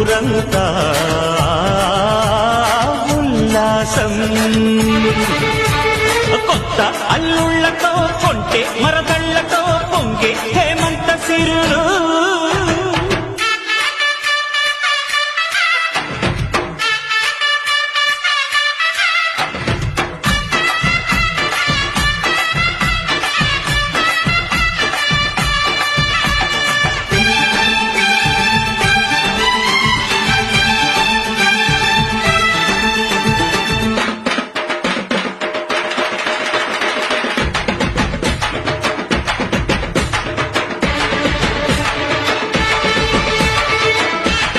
ఊరంతా ఉల్లాసం. కొత్త అల్లుళ్ళతో కొంటే మరదళ్ళతో పొంగే